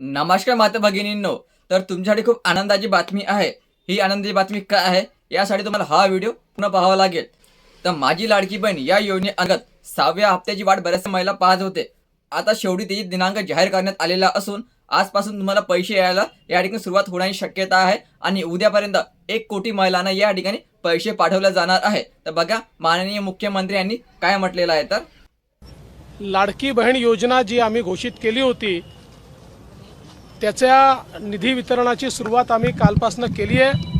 नमस्कार माता भगिनींनो तर तुमच्यासाठी खूप आनंदाची बातमी आहे. ही आनंदाची बातमी काय आहे? यासाठी तुम्हाला हा व्हिडिओ पुन्हा पाहावा लागेल. तर माझी लाडकी बहीण या योजनेअंतर्गत सहाव्या हप्त्याची वाट बऱ्याचशा महिला पाहत होते. आता शेवटी त्याची दिनांक जाहीर करण्यात आलेला असून आजपासून तुम्हाला पैसे यायला या ठिकाणी सुरुवात होण्याची शक्यता आहे आणि उद्यापर्यंत एक कोटी महिलांना या ठिकाणी पैसे पाठवले जाणार आहे. तर बघा माननीय मुख्यमंत्री यांनी काय म्हटलेलं आहे तर? लाडकी बहीण योजना जी आम्ही घोषित केली होती त्याच्या निधी वितरणाची सुरुवात आम्ही कालपासून केली आहे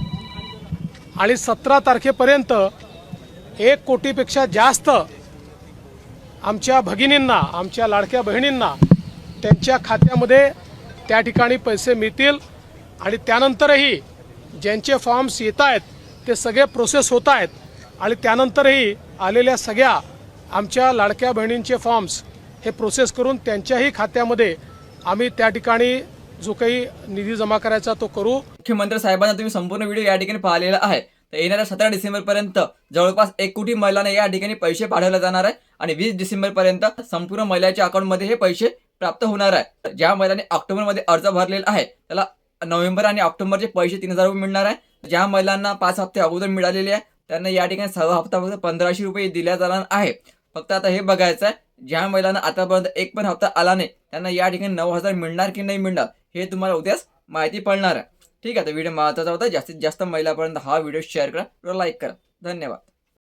आणि सतरा तारखेपर्यंत एक कोटीपेक्षा जास्त आमच्या भगिनींना आमच्या लाडक्या बहिणींना त्यांच्या खात्यामध्ये त्या ठिकाणी पैसे मिळतील. आणि त्यानंतरही ज्यांचे फॉर्म्स येत आहेत ते सगळे प्रोसेस होत आहेत आणि त्यानंतरही आलेल्या सगळ्या आमच्या लाडक्या बहिणींचे फॉर्म्स हे प्रोसेस करून त्यांच्याही खात्यामध्ये आम्ही त्या ठिकाणी जो काही निधी जमा करायचा तो करू. मुख्यमंत्री साहेबांना तुम्ही संपूर्ण व्हिडिओ या ठिकाणी पाहिलेला आहे. तर येणाऱ्या सतरा डिसेंबर पर्यंत जवळपास एक कोटी महिलांना या ठिकाणी पैसे पाठवले जाणार आहे आणि वीस डिसेंबर पर्यंत संपूर्ण महिलाच्या अकाउंटमध्ये हे पैसे प्राप्त होणार आहे. ज्या महिलांनी ऑक्टोबरमध्ये अर्ज भरलेला आहे त्याला नोव्हेंबर आणि ऑक्टोबरचे पैसे तीन हजार रुपये मिळणार आहे. ज्या महिलांना पाच हप्ते अगोदर मिळालेले आहे त्यांना या ठिकाणी सहा हप्ता फक्त पंधराशे रुपये दिल्या जाणार आहे. फक्त आता हे बघायचं आहे ज्या महिलांना आतापर्यंत एक पण हप्ता आला नाही त्यांना या ठिकाणी नऊ हजार मिळणार की नाही मिळणार? हे तुम्हाला उद्याच माहिती पडणार आहे. ठीक आहे तर व्हिडिओ महत्त्वाचा होता. जास्तीत जास्त महिलापर्यंत हा व्हिडिओ शेअर करा. लाईक करा. धन्यवाद.